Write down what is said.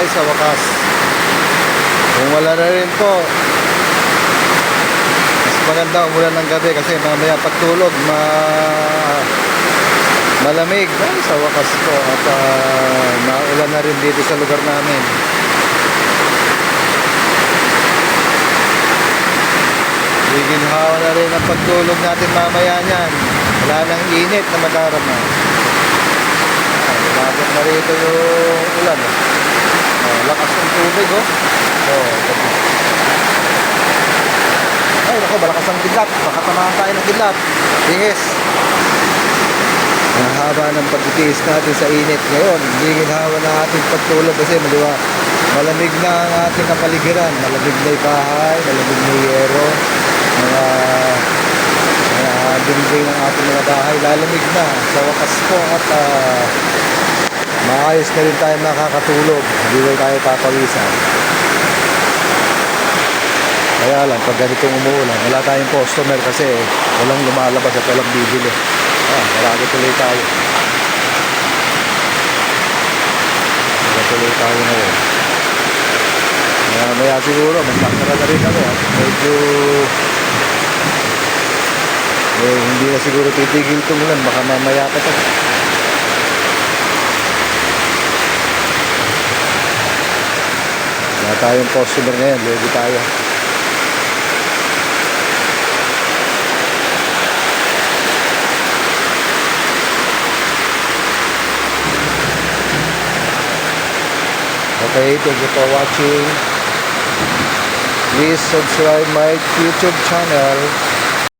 tayo sa wakas. Kung wala na rin po, mas maganda umulan ng gabi kasi mamaya pagtulog, ma malamig. Ay, sa wakas po. At ah, maulan na rin dito sa lugar namin. Giginhawa na rin ang pagtulog natin mamaya niyan. Wala nang init na madarama. Ah, Lumabot na rito yung ulan. Oh. Oh, lakas ng tubig oh. Oh, ay, ako, malakas ang kidlat. Baka tamahan tayo ng kidlat. Bihis. Ang haba ng pagtitiis natin sa init ngayon. Hindi ginhawa na ating pagtulog kasi maliwa. Malamig na ang ating kapaligiran. Malamig na yung bahay, malamig na yero. Mga, mga dingding ng ating mga bahay. Lalamig na sa wakas po at ah, maayos na rin tayo nakakatulog. Hindi na tayo papawisan. Kaya lang, pag ganitong umuulan, wala tayong customer kasi walang lumalabas at walang bibili. Ah, marami tuloy tayo. Tuloy tayo ngayon. Maya, maya siguro, magkakara na rin kami. At medyo eh, hindi na siguro titigil itong ulan. Baka mamaya pa ito. Tayong customer ngayon. Lagi tayo. Okay, thank you for watching. Please subscribe my YouTube channel